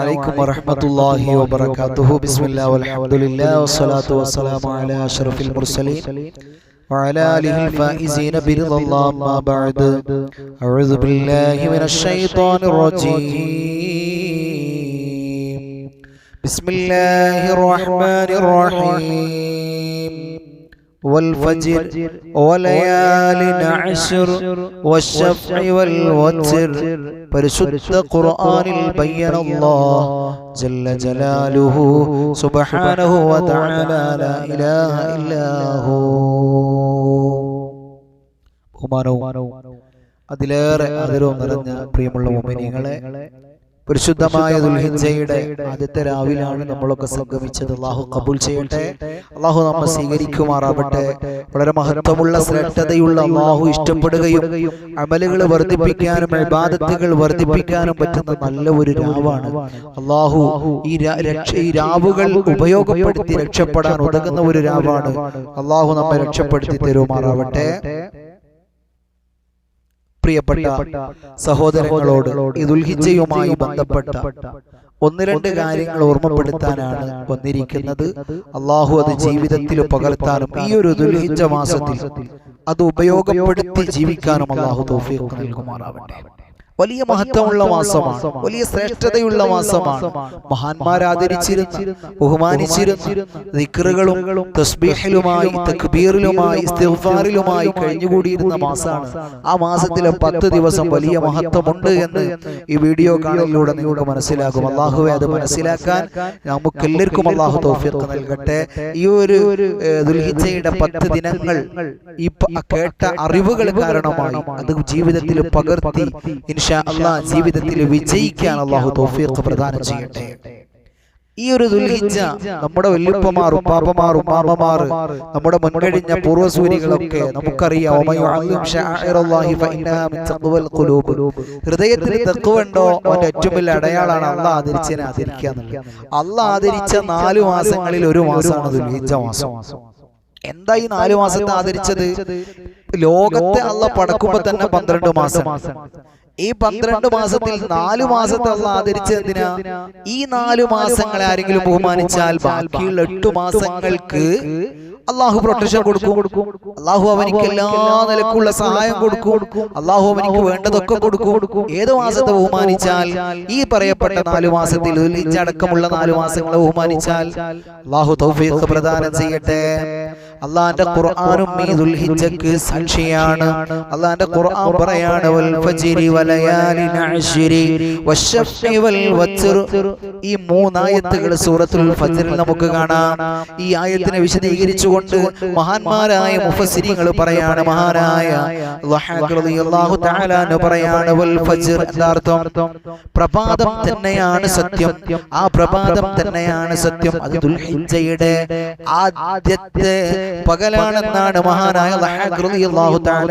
عليكم ورحمة الله وبركاته. بسم الله والحمد لله والصلاة والسلام على أشرف المرسلين. وعلى آله الفائزين برضا الله أما بعد. أعوذ بالله من الشيطان الرجيم. بسم الله الرحمن الرحيم. والفجر وليال عشر والشفع والوتر പരിശുദ്ധ ഖുർആനിൽ ബയ്യന അല്ലാഹ് ജല്ല ജലാലുഹു സുബ്ഹാനഹു വ തആല ലാ ഇലാഹ ഇല്ലാഹു ബഹുമാനവും അതിലേറെ ആദരവും നിറഞ്ഞ പ്രിയമുള്ള മുഅ്മിനീങ്ങളെ പരിശുദ്ധമായ ദുൽഹിജയുടെ ആദ്യത്തെ രാവിലാണ് നമ്മളൊക്കെ സംഗമിച്ചത്. അള്ളാഹു കബൂൽ ചെയ്യട്ടെ. അള്ളാഹു നമ്മെ സ്വീകരിക്കുമാറാവട്ടെ. വളരെ മഹത്വമുള്ള ശ്രേഷ്ഠതയുള്ള അള്ളാഹു ഇഷ്ടപ്പെടുകയും അമലുകൾ വർദ്ധിപ്പിക്കാനും ഇബാദത്തുകൾ വർദ്ധിപ്പിക്കാനും പറ്റുന്ന നല്ല ഒരു രാവാണ്. അള്ളാഹു ഈ രക്ഷ ഈ രാവുകൾ ഉപയോഗപ്പെടുത്തി രക്ഷപ്പെടാൻ ഉതകുന്ന ഒരു രാവാണ്. അള്ളാഹു നമ്മെ രക്ഷപ്പെടുത്തി തരുമാറാവട്ടെ. പ്രിയപ്പെട്ട സഹോദരങ്ങളോട് ഇതുൽഹിജയുമായി ബന്ധപ്പെട്ട ഒന്ന് രണ്ട് കാര്യങ്ങൾ ഓർമ്മപ്പെടുത്താനാണ് വന്നിരിക്കുന്നത്. അള്ളാഹു അത് ജീവിതത്തിൽ പകർത്താനും ഈ ഒരു ദുൽഹിജ മാസത്തിൽ അത് ഉപയോഗപ്പെടുത്തി ജീവിക്കാനും അള്ളാഹു തൗഫീഖ് നൽകുമാറാവട്ടെ. വലിയ മഹത്വമുള്ള മാസമാണ്. വലിയ ശ്രേഷ്ഠതയുള്ള മാസമാണ്. മഹാന്മാരാദരിച്ചിരുന്ന ബഹുമാനിച്ചിരുന്ന ദിക്റുകളും തസ്ബീഹിലുമായി തക്ബീറിലുമായി ഇസ്തിഗ്ഫാറിലുമായി കഴിഞ്ഞുകൂടിയിരുന്ന മാസമാണ്. ആ മാസത്തിലെ പത്ത് ദിവസം വലിയ മഹത്വമുണ്ട് എന്ന് ഈ വീഡിയോ കാണലിലൂടെ നിങ്ങൾക്ക് മനസ്സിലാകും. അള്ളാഹുവെ അത് മനസ്സിലാക്കാൻ നമുക്ക് എല്ലാവർക്കും അള്ളാഹു തൗഫീഖ് നൽകട്ടെ. ഈ ഒരു ദുൽഹിജയുടെ പത്ത് ദിനങ്ങൾ ഈ കേട്ട അറിവുകൾ കാരണമായി. അത് ജീവിതത്തിൽ പകർത്തി. ഇൻഷാ അള്ളാഹ് ജീവിതത്തിൽ വിജയിക്കാൻ അള്ളാഹു തൗഫീഖ് പ്രദാനം ചെയ്യട്ടെ. ഈ ഒരു ദുൽഹിജ നമ്മുടെ വല്യപ്പമാർ ഉപ്പാപ്പമാർ ഉമ്മാമ്മമാർ നമ്മുടെ മുൻകഴിഞ്ഞ പൂർവസൂരികളൊക്കെ നമുക്കറിയാം. ഹൃദയത്തിൽ തഖ്വണ്ടോ അവന്റെ ഏറ്റവും വലിയ അടയാളാണ്. അള്ളാഹ് ആദരിച്ചതിനെ ആദരിക്കുക അള്ളാഹ് ആദരിച്ച നാലു മാസങ്ങളിൽ ഒരു മാസമാണ് ദുൽഹിജ മാസം. എന്താ ഈ നാലു മാസത്തെ ആദരിച്ചത്? ലോകത്തെ അള്ള പടക്കുമ്പോ തന്നെ പന്ത്രണ്ട് മാസം ഈ പന്ത്രണ്ട് മാസത്തിൽ നാലു മാസത്തെ ആദരിച്ചത് എന്തിനാ ഈ നാലു മാസങ്ങളെ ആരെങ്കിലും ബഹുമാനിച്ചാൽ ബാക്കിയുള്ള എട്ട് മാസങ്ങൾക്ക് അള്ളാഹു പ്രൊട്ടക്ഷൻ കൊടുക്കും. അള്ളാഹു അവനിക്ക് എല്ലാ നിലക്കുള്ള സഹായം കൊടുക്കും. അള്ളാഹു അവനിക്ക് വേണ്ടതൊക്കെ കൊടുക്കും. ഏത് മാസത്തെ ബഹുമാനിച്ചാൽ ഈ പറയപ്പെട്ട നാലു മാസത്തിൽ അടക്കമുള്ള നാലു മാസങ്ങളെ ബഹുമാനിച്ചാൽ അള്ളാഹു തൗഫീഖ് പ്രദാനം ചെയ്യട്ടെ. അള്ളാന്റെ ഖുർആാനും ഈ ദുൽഹിജ്ജക്ക് സാക്ഷിയാണ്. അള്ളാന്റെ ഖുർആൻ പറയാണ് വൽ ഫജ്രി വലയാലിൻ അശ്രി വശഫ്ഇ വൽ വത്ർ ഈ മൂന്നായത്തുകൾ സൂറത്തുൽ ഫജ്റിൽ നമുക്ക് കാണാം. ഈ ആയത്തിനെ വിശദീകരിച്ചുകൊണ്ട് മഹാന്മാരായ മുഫസ്സിരികൾ പറയാണ് മഹാനായ റളിയല്ലാഹു തആല പറയാണ് വൽ ഫജ്ർ അർത്ഥം പ്രഭാതം തന്നെയാണ് സത്യം. ആ പ്രഭാതം തന്നെയാണ് സത്യം. അത് ദുൽഹിജ്ജയുടെ ആദ്യത്തെ പകലാണെന്നാണ് മഹാനായ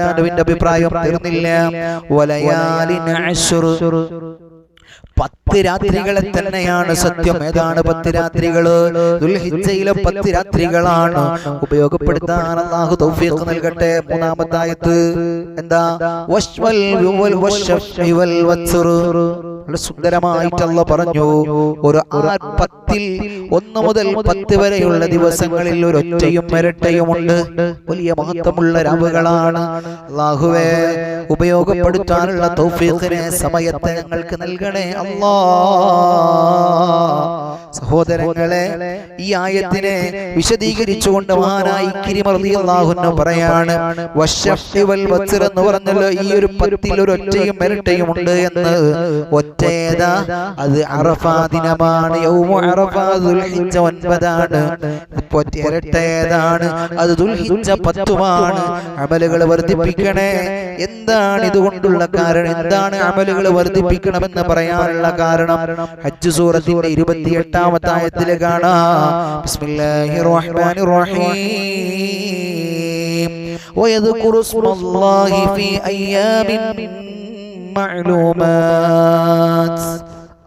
അൻഹുവിന്റെ അഭിപ്രായം തീർന്നില്ല വലയാലിൻ പത്ത് രാത്രികളെ തന്നെയാണ് സത്യം. ഏതാണ് പത്ത് രാത്രികൾ? ദുൽഹിജയിലെ പത്ത് രാത്രികളാണ്. ഉപയോഗപ്പെടുത്താൻ അല്ലാഹു തൗഫീഖ് നൽകട്ടെ. എന്താ? വശ്വൽ പറഞ്ഞു. ഒരു ആ പത്തിൽ ഒന്ന് മുതൽ പത്ത് വരെയുള്ള ദിവസങ്ങളിൽ ഒരു ഒറ്റയും മിരട്ടയുമുണ്ട്. വലിയ മഹത്വമുള്ള രാവുകളാണ്. ലാഹുവേ ഉപയോഗപ്പെടുത്താനുള്ള തൗഫീഖിനെ സമയത്തെ ഞങ്ങൾക്ക് നൽകണേ അല്ലാ സഹോദരങ്ങളെ ഈ ആയത്തിനെ വിശദീകരിച്ചുകൊണ്ട് മഹാനായി കിരിമറിയാഹുന്ന പറയാണ് എന്ന് പറഞ്ഞല്ലോ ഈ ഒരു പത്തിൽ ഒരു ഒറ്റയും മിരട്ടയും ഉണ്ട് എന്ന് ഒറ്റേതാ? അത് അറഫാ ദിനമാണ് യൗമു അറഫാ ദുൽഹിജ്ജ ഒൻപതാണ് ഒറ്റ ഇരട്ടേതാണ് അത് ദുൽഹിജ്ജ പത്തുമാണ് അമലുകൾ വർദ്ധിപ്പിക്കണേ എന്താണ് ഇതുകൊണ്ടുള്ള കാരണം എന്താണ് അമലുകൾ വർദ്ധിപ്പിക്കണമെന്ന് പറയാനുള്ള കാരണം ഹജ്ജ് സൂറത്തിന്റെ ഇരുപത്തി എട്ടാമത്തെ ആയത്തിൽ കാണാം ബിസ്മില്ലാഹിർ റഹ്മാനിർ റഹീം ويذكر اسم الله في أيام معلومات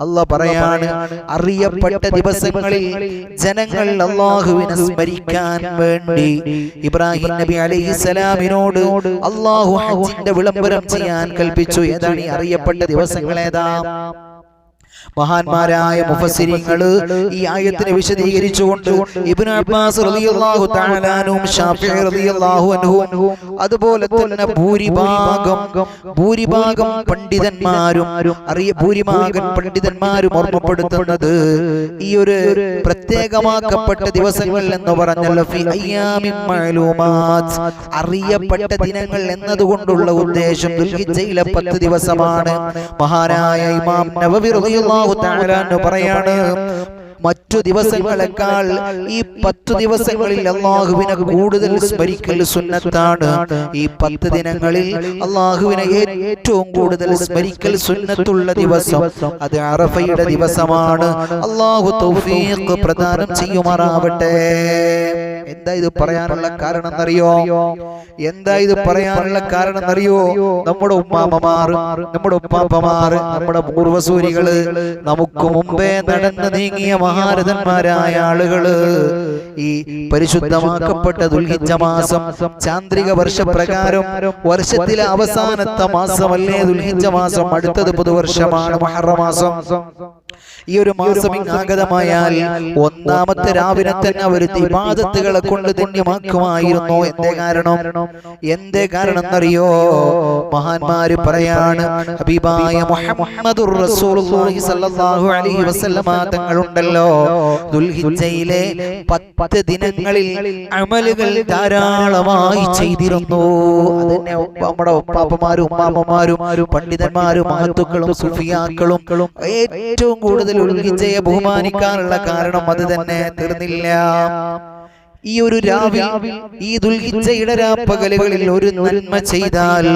അല്ല പറയാണ് അറിയപ്പെട്ട ദിവസങ്ങളിൽ ജനങ്ങൾ അള്ളാഹുവിനെ സ്മരിക്കാൻ വേണ്ടി ഇബ്രാഹിം നബി അലൈഹിസലാമിനോട് അള്ളാഹു ഹജ്ജിന്റെ വിളംബരം ചെയ്യാൻ കൽപ്പിച്ചു. ഏതാണ് ഈ അറിയപ്പെട്ട ദിവസങ്ങൾ ഏതാ മഹാന്മാരായ മുഫസ്സിരിങ്ങൾ ഈ ആയത്തിനെ വിശദീകരിച്ചുകൊണ്ട് ഇബ്നു അബ്ബാസ് റളിയല്ലാഹു തആല അൻഹും ഷാഫിഈ റളിയല്ലാഹു അൻഹു അതുപോലെ തന്നെ ഭൂരിഭാഗം ഭൂരിഭാഗം പണ്ഡിതന്മാരും അറിയ ഭൂരിഭാഗം പണ്ഡിതന്മാരും ഓർമ്മപ്പെടുത്തുന്നത് ഈ ഒരു പ്രത്യേകമാക്കപ്പെട്ട ദിവസങ്ങൾ എന്ന് മഅലൂമാത്ത് അറിയപ്പെട്ട ദിനങ്ങൾ എന്നതുകൊണ്ടുള്ള ഉദ്ദേശം ദുൽഹിജ്ജയിലെ പത്ത് ദിവസമാണ്. മഹാനായ ഇമാം നവവി റളിയല്ലാഹു തആല അൻഹു പറയാണ് മറ്റു ദിവസങ്ങളെക്കാൾ ഈ പത്ത് ദിവസങ്ങളിൽ അള്ളാഹുവിനെ കൂടുതൽ സ്മരിക്കൽ സുന്നത്താണ്. ഈ പത്ത് ദിനങ്ങളിൽ അള്ളാഹുവിനെ ഏറ്റവും കൂടുതൽ സ്മരിക്കൽ സുന്നത്തുള്ള ദിവസം. അത് അറഫയുടെ ദിവസമാണ്. അള്ളാഹു തൗഫീഖ് പ്രദാനം ചെയ്യുമാറാവട്ടെ. എന്താ ഇത് പറയാനുള്ള കാരണം എന്നറിയോ എന്താ ഇത് പറയാനുള്ള കാരണം എന്നറിയോ നമ്മുടെ ഉമ്മാമ്മമാർ നമ്മുടെ ഉപ്പാപ്പമാർ നമ്മുടെ പൂർവസൂരികൾ നമുക്ക് മുമ്പേ നടന്ന് നീങ്ങിയ മഹാരഥന്മാരായ ആളുകൾ ഈ പരിശുദ്ധമാക്കപ്പെട്ട ദുൽഹിജ മാസം ചാന്ദ്രിക വർഷപ്രകാരം വർഷത്തിലെ അവസാനത്തെ മാസമല്ലേ ദുൽഹിജ മാസം? അടുത്തത് പുതുവർഷമാണ് മഹറമാസം ഈ ഒരു മാസം ഇങ്ങാഗതമായാൽ ഒന്നാമത്തെ രാവിലെ തന്നെ അവർ ഇബാദത്തുകളെ കൊണ്ട് ധന്യമാക്കുമായിരുന്നു. എന്തേ കാരണം? എന്തേ കാരണം എന്നറിയോ മഹാന്മാര് പറയാണ് ഹബീബായ തങ്ങളുണ്ടല്ലോ. ദുൽഹിജയിലെ പത്ത് ദിനങ്ങളിൽ അമലുകൾ ധാരാളമായി ചെയ്തിരുന്നു. അതന്നെ നമ്മുടെ ഉപ്പാപ്പമാരും ഉമ്മാമ്മമാരും പണ്ഡിതന്മാരും മഹത്തുക്കളും സുഫിയാക്കളും ഏറ്റവും കൂടുതൽ ഉൽഹിജയെ ബഹുമാനിക്കാനുള്ള കാരണം അത് തന്നെ തീർന്നില്ല. ഈ ഒരു രാവിൽ ഈ ദുൽഹിജയുടെ രാപ്പകലുകളിൽ ഒരു നന്മ ചെയ്താൽ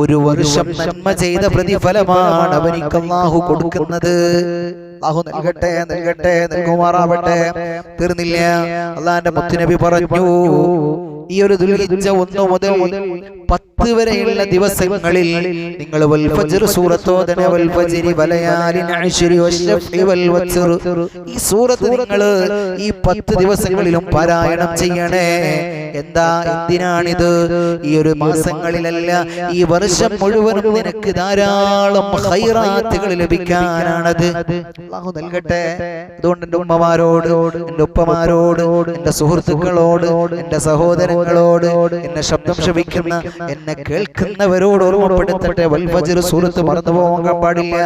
ഒരു വർഷം നന്മ ചെയ്ത പ്രതിഫലമാണ് അവനിക്ക് അള്ളാഹു കൊടുക്കുന്നത്. അള്ളാഹു നൽകട്ടെ നൽകട്ടെ നൽകുമാറാവട്ടെ. തീർന്നില്ല. അള്ളാന്റെ മുത്തുനബി പറഞ്ഞു. ഈ ഒരു ദുൽഹിജ്ജ ഒന്ന് മുതൽ പത്ത് വരെയുള്ള ദിവസങ്ങളിൽ നിങ്ങൾ സൂറത്തോദന വലയാലിൻ അശ്രി ഈ സൂറത്ത് നിങ്ങൾ ഈ പത്ത് ദിവസങ്ങളിലും പാരായണം ചെയ്യണേ. എന്താ? എന്തിനാണിത്? ഈ ഒരു മാസങ്ങളിലല്ല ഈ വർഷം മുഴുവനും നിനക്ക് ധാരാളം ഹൈറാത്തുകൾ ലഭിക്കാനാണത്. അള്ളാഹു നൽകട്ടെ. അതുകൊണ്ട് എന്റെ ഉമ്മമാരോട് എന്റെ ഉപ്പമാരോട് എന്റെ സുഹൃത്തുക്കളോട് എന്റെ സഹോദരങ്ങളോട് എന്നെ ശബ്ദം ശ്രമിക്കുന്ന എന്നെ കേൾക്കുന്നവരോട് ഓർമ്മപ്പെടുത്തട്ടെ. വൽഫജർ സൂറത്ത് മറന്നു പോകാൻ പാടില്ല.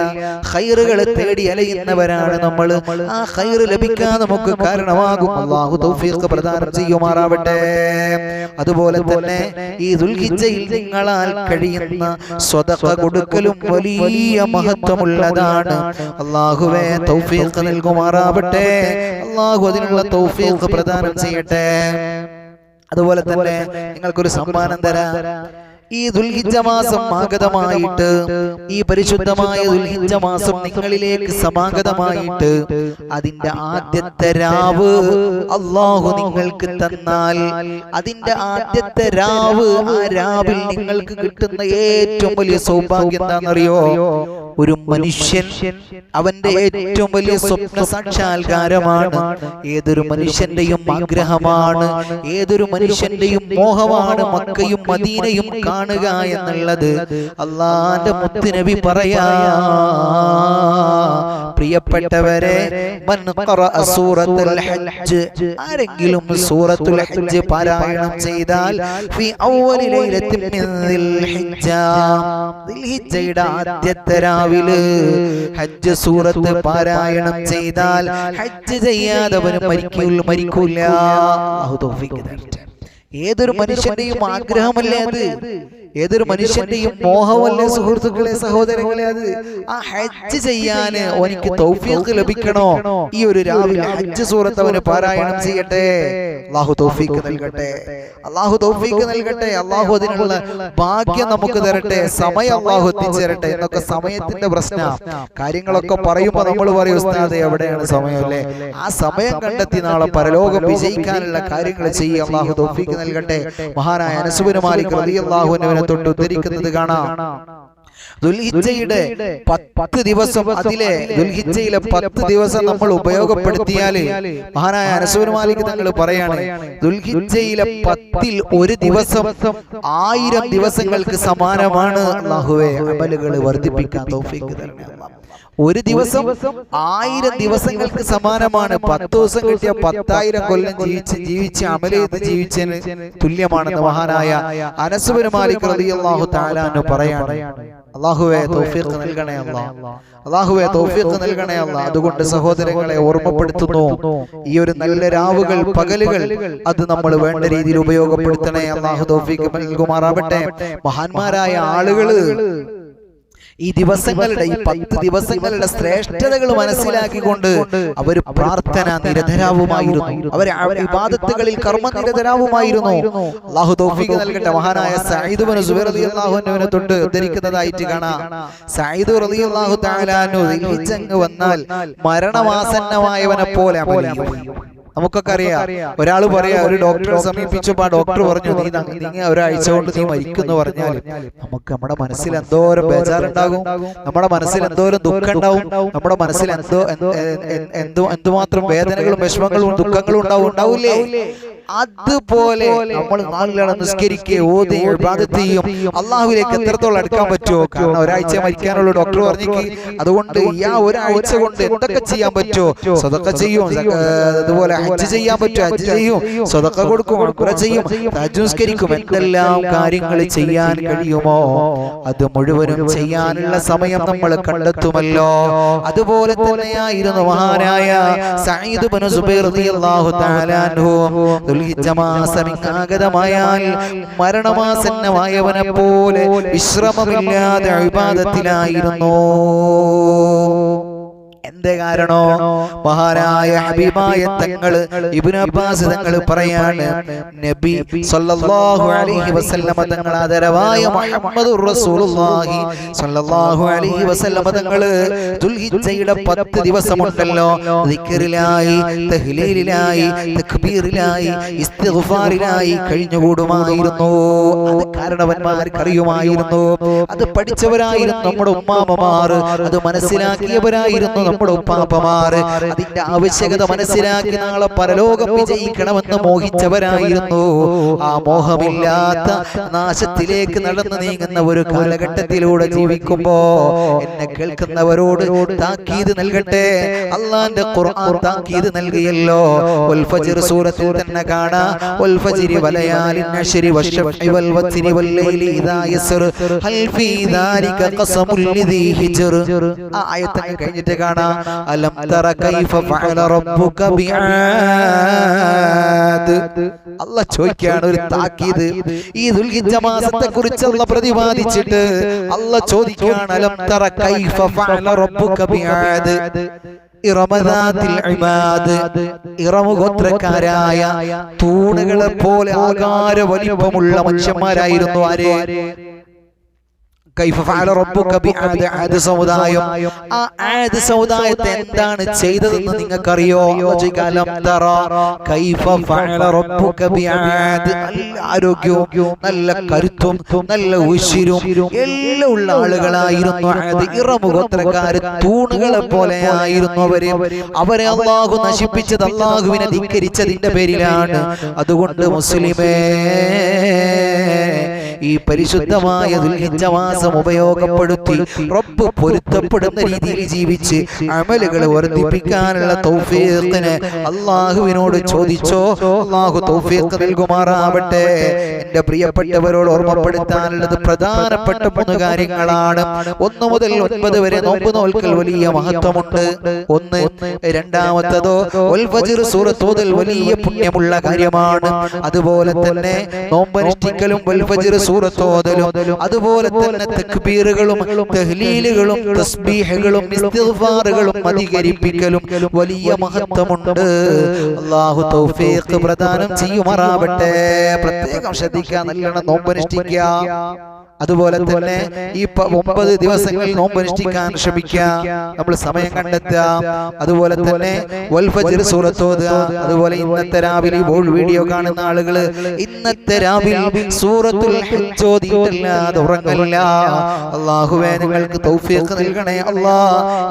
ഹൈറുകൾ തേടി അലയുന്നവരാണ് നമ്മൾ ആ ഹൈറ് ലഭിക്കാൻ നമുക്ക് കാരണമാകും. അള്ളാഹു തൗഫീഖ് പ്രദാനം ചെയ്യുമാറാവട്ടെ. അതുപോലെ തന്നെ ഈ ദുൽഹിജ്ജയിൽ നിങ്ങളാൽ കഴിയുന്ന സ്വതക കൊടുക്കലും വലിയ മഹത്വമുള്ളതാണ്. അള്ളാഹുവെ തൗഫീഖ് നൽകുമാറാവട്ടെ. അള്ളാഹു അതിനുള്ള തൗഫീഖ് പ്രദാനം ചെയ്യട്ടെ. അതുപോലെ തന്നെ നിങ്ങൾക്കൊരു സമ്മാനം തരാം. ഈ ദുൽഹിജ മാസം ആഗതമായിട്ട് ഈ പരിശുദ്ധമായ ദുൽഹിജ മാസം നിങ്ങളിലേക്ക് സമാഗതമായിട്ട് അതിന്റെ ആദ്യത്തെ രാവ് അള്ളാഹു നിങ്ങൾക്ക് തന്നാൽ അതിന്റെ ആദ്യത്തെ രാവ് ആ രാവിൽ നിങ്ങൾക്ക് കിട്ടുന്ന ഏറ്റവും വലിയ സൗഭാഗ്യം എന്താണെന്നറിയോ? ഒരു മനുഷ്യൻ അവന്റെ ഏറ്റവും വലിയ സ്വപ്ന സാക്ഷാത്കാരമാണ്. ഏതൊരു മനുഷ്യന്റെയും ആഗ്രഹമാണ് ഏതൊരു മനുഷ്യന്റെയും മോഹമാണ് മക്കയും മദീനയും കാണുക എന്നുള്ളത് അള്ളാന്റെ മുത്തുനബി പറയാ. പ്രിയപ്പെട്ടവരെ ആരെങ്കിലും സൂറത്തുൽ ഹജ്ജ് പാരായണം ചെയ്താൽ ആദ്യത്തെ രാവിലെ ഹജ്ജ് സൂറത്ത് പാരായണം ചെയ്താൽ ഹജ്ജ് ചെയ്യാതെ അവന് മരിക്കൂല. തൗഫീഖ് തരട്ടെ. ഏതൊരു മനുഷ്യന്റെയും ആഗ്രഹമല്ലേ അത്? ഏതൊരു മനുഷ്യന്റെയും മോഹമല്ലേ സുഹൃത്തുക്കളെ സഹോദരങ്ങളെ അത് ആ ഹജ്ജ് ചെയ്യാന് ഓനിക്ക് തൗഫീഖ് ലഭിക്കണോ? ഈ ഒരു രാവിലെ ഹജ്ജ് സൂറത്ത് അവന് പാരായണം ചെയ്യട്ടെ. അള്ളാഹു തൗഫീഖ് നൽകട്ടെ. അള്ളാഹു തൗഫീഖ് നൽകട്ടെ. അള്ളാഹു അതിനുള്ള ഭാഗ്യം നമുക്ക് തരട്ടെ. സമയം അള്ളാഹു എത്തിച്ചേരട്ടെ. എന്നൊക്കെ സമയത്തിന്റെ പ്രശ്ന. കാര്യങ്ങളൊക്കെ പറയുമ്പോ നമ്മൾ പറയും ഉസ്താദെ എവിടെയാണ് സമയം അല്ലേ? ആ സമയം കണ്ടെത്തി നാളെ പരലോകം വിജയിക്കാനുള്ള കാര്യങ്ങൾ ചെയ്യുക. അള്ളാഹു തൗഫീഖ് നൽകട്ടെ മഹാനായ അനസുബിന് മാലിക് റളിയല്ലാഹുവിനെ തൊട്ട് ഉദ്ധരിക്കുന്നത് കാണാം ദുൽഹിജയുടെ പത്ത് ദിവസം അതിലെ ദുൽഹിജയിലെ പത്ത് ദിവസം നമ്മൾ ഉപയോഗപ്പെടുത്തിയാൽ മഹാനായ മാലിക് തങ്ങൾ പറയാണ് ദുൽഹിജയിലെ പത്തിൽ ഒരു ദിവസം ആയിരം ദിവസങ്ങൾക്ക് സമാനമാണ് അമലുകൾ വർദ്ധിപ്പിക്കാൻ തൗഫീഖ് തന്നെ. ഒരു ദിവസം ആയിരം ദിവസങ്ങൾക്ക് സമാനമാണ് പത്ത് ദിവസം കിട്ടിയ പത്തായിരം കൊല്ലം ജീവിച്ച് ജീവിച്ച് അമല ചെയ്ത് ജീവിച്ചതിന് തുല്യമാണെന്ന് മഹാനായ അനസുബിന് മാലിക് റളിയല്ലാഹു തആലാനു പറയാണ്. അള്ളാഹുവെ തൗഫീഖ് നൽകണേ അല്ല. അള്ളാഹുവെ തൗഫീഖ് നൽകണേ അല്ല. അതുകൊണ്ട് സഹോദരങ്ങളെ ഓർമ്മപ്പെടുത്തുന്നു. ഈ ഒരു നല്ല രാവുകൾ പകലുകൾ അത് നമ്മൾ വേണ്ട രീതിയിൽ ഉപയോഗപ്പെടുത്തണേ. അള്ളാഹു തൗഫീഖ് നൽകുമാറാവട്ടെ. മഹാന്മാരായ ആളുകൾ ഈ ദിവസങ്ങളുടെ ഈ പത്ത് ദിവസങ്ങളുടെ ശ്രേഷ്ഠതകൾ മനസ്സിലാക്കിക്കൊണ്ട് അവർ പ്രാർത്ഥന നിരധരാവുമായിരുന്നു അവർ വിവാദത്തുകളിൽ കർമ്മ നിരതരാവുമായിരുന്നു. അള്ളാഹു തൗഫീഖ് നൽകട്ടെ. മഹാനായ സയ്യിദ് ബിൻ സുബൈർ റളിയല്ലാഹു അൻഹുവിനെ തൊട്ട് ഉദ്ധരിക്കുന്നതായിട്ട് കാണാം. റളിയല്ലാഹു തആല അൻഹു ദിൽഹിജ്ജ് വന്നാൽ മരണമാസന്നമായവനെ പോലെ അമൽ ചെയ്യും നമുക്കൊക്കെ അറിയാം. ഒരാൾ പറയാ ഒരു ഡോക്ടറെ സമീപിച്ചപ്പോ ആ ഡോക്ടർ പറഞ്ഞു നീ നീ ഒരാഴ്ച കൊണ്ട് നീ മരിക്കുന്നു പറഞ്ഞാൽ നമുക്ക് നമ്മുടെ മനസ്സിൽ എന്തോരം ബേജാറുണ്ടാകും. നമ്മുടെ മനസ്സിൽ എന്തോരം ദുഃഖം ഉണ്ടാവും നമ്മുടെ മനസ്സിൽ എന്തോ എന്തോ എന്തുമാത്രം വേദനകളും വിഷമങ്ങളും ദുഃഖങ്ങളും ഉണ്ടാവും ഉണ്ടാവില്ലേ അതുപോലെ നമ്മൾ നാളിലാണ് നിസ്കരിക്കുകയും ഓതി ഇബാദത്ത് ചെയ്യും. അള്ളാഹുവിലേക്ക് എത്രത്തോളം അടുക്കാൻ പറ്റുമോ? കാരണം ഒരാഴ്ച മരിക്കാനുള്ള ഡോക്ടർ പറഞ്ഞേക്ക് അതുകൊണ്ട് ആ ഒരാഴ്ച കൊണ്ട് എന്തൊക്കെ ചെയ്യാൻ പറ്റുമോ? സ്വതൊക്കെ ചെയ്യും അതുപോലെ ഹജ്ജ് ചെയ്യാൻ പറ്റുമോ? ഹജ്ജ് ചെയ്യും സ്വതൊക്കെ കൊടുക്കും കുറെ ചെയ്യും. നിസ്കരിക്കും എന്തെല്ലാം കാര്യങ്ങൾ ചെയ്യാൻ കഴിയുമോ? അത് മുഴുവനും ചെയ്യാനുള്ള സമയം നമ്മൾ കണ്ടെത്തുമല്ലോ. അതുപോലെ തന്നെയായിരുന്നു മഹാനായ സയ്യിദ് ബിൻ സുബൈർ റളിയല്ലാഹു തആല അൻഹു. ദുൽഹിജ്ജ മാസം ആഗതമായാൽ മരണമാസന്നമായവനെ പോലെ വിശ്രമമില്ലാതെ വിവാദത്തിലായിരുന്നു എന്തേ കാരണോ? മഹാനായ ഹബീബായ തങ്ങൾ ഇബ്നു അബ്ബാസ് തങ്ങൾ പറയാണ് നബി സല്ലല്ലാഹു അലൈഹി വസല്ലമ തങ്ങൾ ആദരവായ മുഹമ്മദുർ റസൂലുള്ളാഹി സല്ലല്ലാഹു അലൈഹി വസല്ലമ തങ്ങൾ ദുൽഹിജ്ജയുടെ 10 ദിവസമുണ്ടല്ലോ ദിക്റിലായി തഹ്ലീലിലായി തക്ബീറിലായി ഇസ്തിഗ്ഫാറിലായി കഴിഞ്ഞുകൂടുമായിരുന്നു. അത് കാരണവന്മാർക്ക് അറിയുമായിരുന്നു അത് പഠിച്ചവരായിരുന്നു നമ്മുടെ ഉമ്മാമമാർ അത് മനസ്സിലാക്കിയവരായിരുന്നു നമ്മുടെ ഉപ്പാപ്പമാര് അതിന്റെ ആവശ്യകത മനസ്സിലാക്കി നാളെ പരലോകം വിജയിക്കണമെന്ന് മോഹിച്ചവരായിരുന്നു. ആ മോഹമില്ലാത്ത നാശത്തിലേക്ക് നടന്നു നീങ്ങുന്ന ഒരു കാലഘട്ടത്തിലൂടെ ജീവിക്കുമ്പോ എന്നെ കേൾക്കുന്നവരോട് താക്കീത് നൽകട്ടെ. അള്ളാന്റെ ഖുർആൻ താക്കീത് നൽകിയല്ലോ. ഉൽഫജിർ സൂറത്തിൽ തന്നെ കാണാ. ഉൽഫജിരി വലയാലിൻ വൽ വൽ ലൈലി ഇദാ യസ്ർ. ഹൽ ഫീ ദാലിക ഖസമുൽ ലിദി ഹിജ്ർ. ആ ആയത്ത് കഴിഞ്ഞിട്ട് കാണാ. അലം തറ കൈഫ ഫഅല റബ്ബുക ബിആദ് അല്ലാഹ് ചോദിക്കുകയാണ് ഒരു താക്കീത്. ഈ ദുൽഹിജ്ജ മാസത്തെ കുറിച്ച് അല്ലാഹ് പ്രതിപാദിച്ചിട്ട് അല്ലാഹ് ചോദിക്കുകയാണ് അലം തറ കൈഫ ഫഅല റബ്ബുക ബിആദ്? ഇറമുഗോത്രക്കാരായ തൂണുകളെ പോലെ ആകാര വലിപ്പമുള്ള മനുഷ്യന്മാരായിരുന്നു ആര് കൈഫ ഫഅല റബ്ബുക ബിആദ് ആദ് സമുദായം. ആ ആദ് സമുദായത്തെ എന്താണ് ചെയ്തതെന്ന് നിങ്ങൾക്കറിയോ? ആരോഗ്യവും നല്ല കരുത്തും നല്ല ഉശിരും. എല്ലാം ഉള്ള ആളുകളായിരുന്നു ആദ് ഇറമുഗോത്രക്കാര് തൂണുകളെ പോലെ ആയിരുന്നു അവരെ. അവരെ. അള്ളാഹു നശിപ്പിച്ചത് അള്ളാഹുവിനെ ധിക്കരിച്ചതിന്റെ പേരിലാണ്. അതുകൊണ്ട് മുസ്ലിമേ ഈ പരിശുദ്ധമായ ദുൽഹിജ്ജ മാസം ഉപയോഗപ്പെടുത്തി. റബ്ബ് പൊരുത്തപ്പെടുന്ന രീതിയിൽ ജീവിച്ച് അമലുകൾ വർദ്ധിപ്പിക്കാനുള്ള തൗഫീഖിന് അള്ളാഹുവിനോട് ചോദിച്ചോ? അള്ളാഹു തൗഫീഖ് നൽകുമാറാവട്ടെ. എന്റെ പ്രിയപ്പെട്ടവരോട് ഓർമ്മപ്പെടുത്താനുള്ളത് പ്രധാനപ്പെട്ട മൂന്ന് കാര്യങ്ങളാണ്. ഒന്ന് മുതൽ ഒൻപത് വരെ നോമ്പ് നോൽക്കൽ വലിയ മഹത്വമുണ്ട്. ഒന്ന് രണ്ടാമത്തതോ ഒൽഫജിർ സൂറത്തോതിൽ വലിയ പുണ്യമുള്ള കാര്യമാണ്. അതുപോലെ തന്നെ നോമ്പനുഷ്ഠിക്കലും സൂറത്ത് സൂറത്തോതലും. അതുപോലെ തന്നെ തക്ബീറുകളും തഹ്ലീലുകളും തസ്ബീഹുകളും ഇസ്തിഗ്ഫാറുകളും അധികരിപ്പിക്കലും വലിയ മഹത്വമുണ്ട്. അള്ളാഹു തൗഫീഖ് പ്രദാനം ചെയ്യുമാറാവട്ടെ. പ്രത്യേകം ശ്രദ്ധിക്കുക നല്ലോണം നോമ്പനുഷ്ഠിക്കുക. അതുപോലെ തന്നെ ഈ ഒമ്പത് ദിവസങ്ങളിൽ നോമ്പ് അനുഷ്ഠിക്കാൻ ശ്രമിക്കുക. നമ്മൾ സമയം കണ്ടെത്തുക. അതുപോലെ തന്നെ വൽഫജിർ സൂറത്തോതുക അതുപോലെ ഇന്നത്തെ രാവിലെ ഇപ്പോൾ വീഡിയോ കാണുന്ന ആളുകൾ ഇന്നത്തെ രാവിലെ സൂറത്തുൽ ഉറങ്ങല്ല. അള്ളാഹുവേ നിങ്ങൾക്ക് തൗഫീഖ് നൽകണേ അള്ളാ.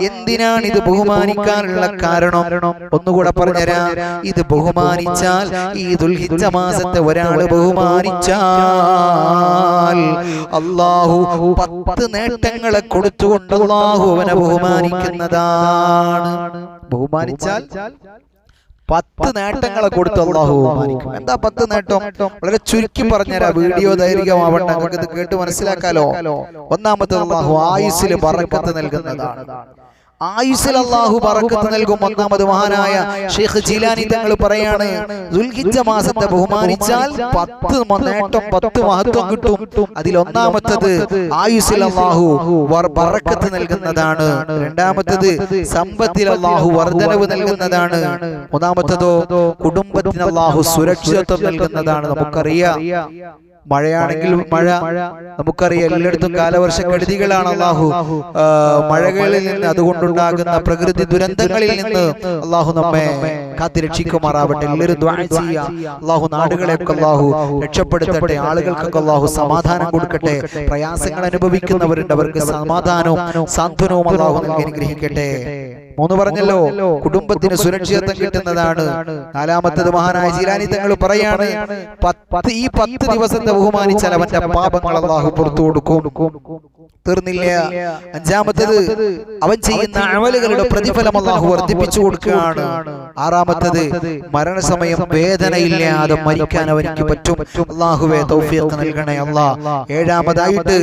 എന്തിനാണ് ഇത് ബഹുമാനിക്കാനുള്ള കാരണം? ഒന്നുകൂടെ പറഞ്ഞുതരാം. ഇത് ബഹുമാനിച്ചാൽ ഈ ദുൽഹിജ്ജ മാസത്തെ ഒരാൾ ബഹുമാനിച്ചാൽ അള്ളാഹു പത്ത് നേട്ടങ്ങളെ കൊടുത്തുകൊണ്ട് അള്ളാഹു അവനെ ബഹുമാനിക്കുന്നതാണ്. ബഹുമാനിച്ചാൽ പത്ത് നേട്ടങ്ങളെ കൊടുത്ത് അള്ളാഹു ബഹുമാനിക്കും. എന്താ പത്ത് നേട്ടം? വളരെ ചുരുക്കി പറഞ്ഞുതരാം. വീഡിയോ ദൈർഘ്യമാവട്ടെ നിങ്ങൾക്ക് ഇത് കേട്ട് മനസ്സിലാക്കാലോ? ഒന്നാമത്തെ അള്ളാഹു ആയുസിൽ പറക്കത്ത് നൽകുന്നതാണ്. ആയുസിൽ അള്ളാഹു പറക്കത്ത് നൽകും ഒന്നാമത് മഹാനായ ഷെയ്ഖ് ജീലാനി തങ്ങൾ പറയാണ് ദുൽഹിജ്ജ മാസത്തെ ബഹുമാനിച്ചാൽ പത്ത് നേട്ടം പത്ത് മഹത്വം കിട്ടും. അതിൽ ഒന്നാമത്തത് ആയുസിൽ അള്ളാഹു പറക്കത്ത് നൽകുന്നതാണ്. രണ്ടാമത്തത് സമ്പത്തിൽ അള്ളാഹു വർധനവ് നൽകുന്നതാണ്. മൂന്നാമത്തതോ കുടുംബത്തിന് അള്ളാഹു സുരക്ഷിതത്വം നൽകുന്നതാണ്. നമുക്കറിയാം. മഴയാണെങ്കിൽ മഴ നമുക്കറിയാം എല്ലായിടത്തും കാലവർഷ കെടുതികളാണ് അള്ളാഹു. മഴകളിൽ നിന്ന് അതുകൊണ്ടുണ്ടാകുന്ന പ്രകൃതി ദുരന്തങ്ങളിൽ നിന്ന് അള്ളാഹു നമ്മെ കാത്തിരക്ഷിക്കുമാറാവട്ടെ. എല്ലാവരും അള്ളാഹു നാടുകളെയൊക്കെ അള്ളാഹു രക്ഷപ്പെടുത്തട്ടെ. ആളുകൾക്കൊക്കെ അള്ളാഹു സമാധാനം കൊടുക്കട്ടെ. പ്രയാസങ്ങൾ അനുഭവിക്കുന്നവരുണ്ട് അവർക്ക് സമാധാനവും സാന്ത്വനവും അള്ളാഹു നൽകി അനുഗ്രഹിക്കട്ടെ. മൂന്ന് പറഞ്ഞല്ലോ കുടുംബത്തിന് സുരക്ഷിതത്വം കിട്ടുന്നതാണ്. നാലാമത്തത് മഹാനായ ജീലാനി തങ്ങൾ പറയാണ് പത്ത് ഈ പത്ത് ദിവസത്തെ ബഹുമാനിച്ചാൽ അവന്റെ പാപങ്ങൾ അള്ളാഹു പുറത്തു കൊടുക്കും. തീർന്നില്ല. അഞ്ചാമത്തത് അവൻ ചെയ്യുന്ന അമലുകളുടെ പ്രതിഫലം അള്ളാഹു വർദ്ധിപ്പിച്ചു കൊടുക്കുകയാണ്. ആറാമത്തത് മരണസമയം വേദനയില്ലാതെ മരിക്കാൻ അവനിക്ക് പറ്റും. അള്ളാഹുവെ തൗഫീഖ് നൽകണേ അള്ളാ. ഏഴാമതായിട്ട്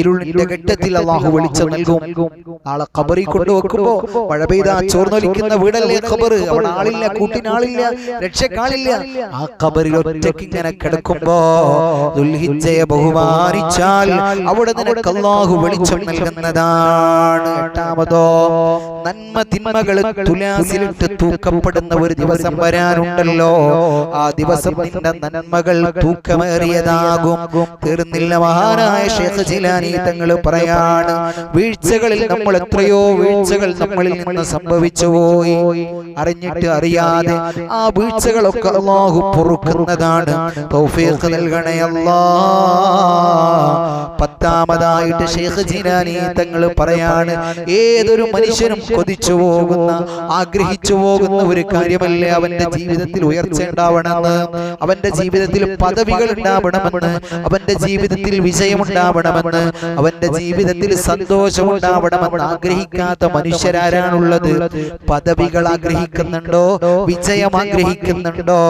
ഇരുളിന്റെ ഘട്ടത്തിൽ അള്ളാഹു വെളിച്ചം നൽകും. നാളെ ഖബറിൽ കൊണ്ടുവെക്കുമ്പോ മഴ പെയ്താ ചോർന്നൊലിക്കുന്ന വീടല്ലേ ഖബർ അവിടെ ആളില്ല കൂട്ടിനാളില്ല രക്ഷക്കാളില്ല. ആ ഖബറിൽ ഒറ്റയ്ക്ക് ഇങ്ങനെ കിടക്കുമ്പോ ദുൽഹിജ്ജയെ ബഹുമാനിച്ചാൽ അവിടെ നിനക്ക് അള്ളാഹു വെളിച്ചം നൽകുന്നതാണ്. എട്ടാമതോ? നന്മ തിന്മകൾ തുലാസിലിട്ട് തൂക്കപ്പെടുന്ന ഒരു ദിവസം വരാനുണ്ടല്ലോ. ആ ദിവസം നിന്റെ നന്മകൾ തൂക്കമേറിയതാകും. തീർന്നില്ല മഹാനായ ഷേഖ് ജിലാനി തങ്ങൾ പറയാണ് വീഴ്ചകളിൽ നമ്മൾ എത്രയോ വീഴ്ചകൾ നമ്മളിൽ നിന്ന് സംഭവിച്ചു പോയി അറിഞ്ഞിട്ട് അറിയാതെ ആ വീഴ്ചകളൊക്കെ അള്ളാഹു പൊറുക്കുന്നതാണ്. തൗഫീഖ് നൽകണേ പത്താമതായിട്ട് ഷേഖ് ജിനാനി തങ്ങൾ പറയാണ് ഏതൊരു മനുഷ്യനും കൊതിച്ചു പോകുന്ന ആഗ്രഹിച്ചു പോകുന്ന ഒരു കാര്യമല്ലേ അവന്റെ ജീവിതത്തിൽ ഉയർച്ച ഉണ്ടാവണമെന്ന് അവന്റെ ജീവിതത്തിൽ പദവികൾ ഉണ്ടാവണമെന്ന്? അവന്റെ ജീവിതത്തിൽ വിജയം ഉണ്ടാവണമെന്ന് അവന്റെ ജീവിതത്തിൽ സന്തോഷം ഉണ്ടാവണമെന്ന് ആഗ്രഹിക്കാത്ത മനുഷ്യരാരാണുള്ളത്? പദവികൾ ആഗ്രഹിക്കുന്നുണ്ടോ? വിജയം ആഗ്രഹിക്കുന്നുണ്ടോ?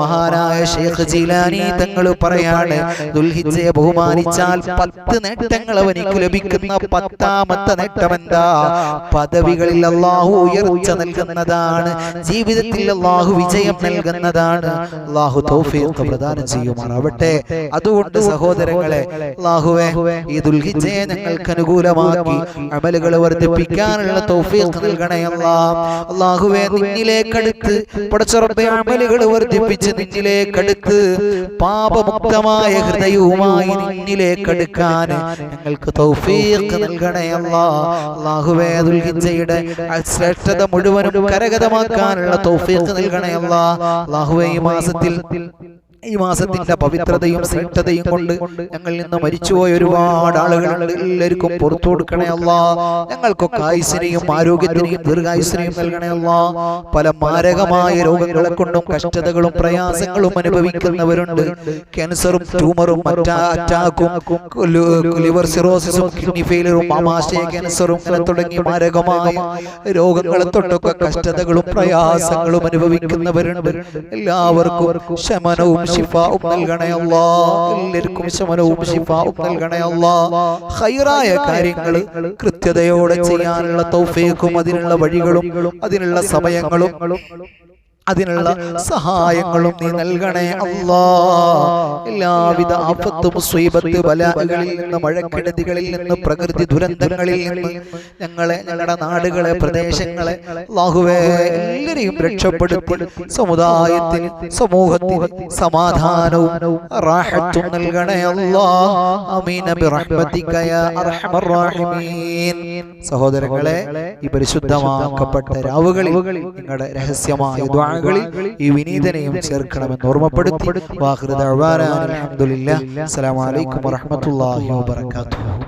മഹാനായ ഷേഖ് ജീലാനി തങ്ങൾ പറയാണ് ദുൽഹിജയെ ബഹുമാനിച്ചാൽ പത്ത് നേട്ടങ്ങൾ അവനിക്ക് ലഭിക്കുന്ന പത്താമത്തെ നേട്ടം എന്താ പദവികളിൽ അള്ളാഹു ഉയർച്ച നൽകുന്നതാണ്. ജീവിതത്തിൽ അള്ളാഹു വിജയം നൽകുന്നതാണ്. അള്ളാഹു തൗഫീഖ് പ്രദാനം ചെയ്യുമാറാവട്ടെ. അതുകൊണ്ട് സഹോദരങ്ങളെ അള്ളാഹുവേ ഈ ദുൽഹിജയെ ഞങ്ങൾക്ക് അനുകൂലമാക്കി അമലുകൾ വർദ്ധിപ്പിക്കാനുള്ള തൗഫീഖ് നൽകണേ അല്ലാ. അള്ളാഹുവെ നിന്നിലേക്കടുത്ത് പടച്ചുറപ്പെ അമലുകൾ വർദ്ധിപ്പിച്ച് നിന്നിലേക്കടുത്ത് പാപമുക്തമായ ഹൃദയവുമായി നിന്നിലേക്കടുക്കാൻ ഞങ്ങൾക്ക് തൗഫീഖ് നൽകണേ അല്ലാ. അള്ളാഹുവേ ദുൽഹിജ്ജയുടെ ശ്രേഷ്ഠത മുഴുവനും കരഗതമാക്കാനുള്ള തൗഫീഖ് നൽകണേ അല്ലാ. അള്ളാഹുവേ ഈ മാസത്തിൽ ഈ മാസത്തിന്റെ പവിത്രതയും ശ്രേഷ്ഠതയും കൊണ്ട് ഞങ്ങളിൽ നിന്ന് മരിച്ചുപോയ ഒരുപാട് ആളുകളുണ്ട് എല്ലാവർക്കും പുറത്തു കൊടുക്കണേ അല്ല. ഞങ്ങൾക്കൊക്കെ ആയുസിനെയും ആരോഗ്യത്തിനെയും ദീർഘായുസിനെയും നൽകണേ അല്ല. പല മാരകമായ രോഗങ്ങളെ കൊണ്ടും കഷ്ടതകളും പ്രയാസങ്ങളും അനുഭവിക്കുന്നവരുണ്ട്. ക്യാൻസറും ട്യൂമറും അറ്റാക്കും ലിവർ സിറോസിസും കിഡ്നി ഫെയിലറും ആമാശയ ക്യാൻസറും തുടങ്ങി മാരകമായ രോഗങ്ങളെ തൊട്ടൊക്കെ കഷ്ടതകളും പ്രയാസങ്ങളും അനുഭവിക്കുന്നവരുണ്ട്. എല്ലാവർക്കും ശമനവും ഹൈറായ കാര്യങ്ങൾ കൃത്യതയോടെ ചെയ്യാനുള്ള തൗഫീഖും അതിനുള്ള വഴികളും അതിനുള്ള സമയങ്ങളും അതിനുള്ള സഹായങ്ങളും നീ നൽകണേ അല്ലാ. എല്ലാവിധ ആപത്തും മുസീബത്ത് ബലാകളിൽ നിന്ന് മഴക്കെടുതികളിൽ നിന്ന് പ്രകൃതി ദുരന്തങ്ങളിൽ നിന്ന് ഞങ്ങളെ ഞങ്ങളുടെ നാടുകളെ പ്രദേശങ്ങളെ അല്ലാഹുവേ എല്ലാരെയും രക്ഷപ്പെടുത്തി സമുദായത്തിന് സമൂഹത്തിന് സമാധാനവും റാഹത്തും നൽകണേ റഹീമീൻ. സഹോദരങ്ങളെ ഈ പരിശുദ്ധമാക്കപ്പെട്ട രാവുകളിൽ നിങ്ങളുടെ രഹസ്യമായ ദ്വാകളിൽ ഈ വിനീതനെയും ചേർക്കണമെന്ന് ഓർമ്മപ്പെടുത്തി വാഹൃദ അസ്സലാമു അലൈക്കും വറഹ്മത്തുള്ളാഹി വബറകാതുഹു.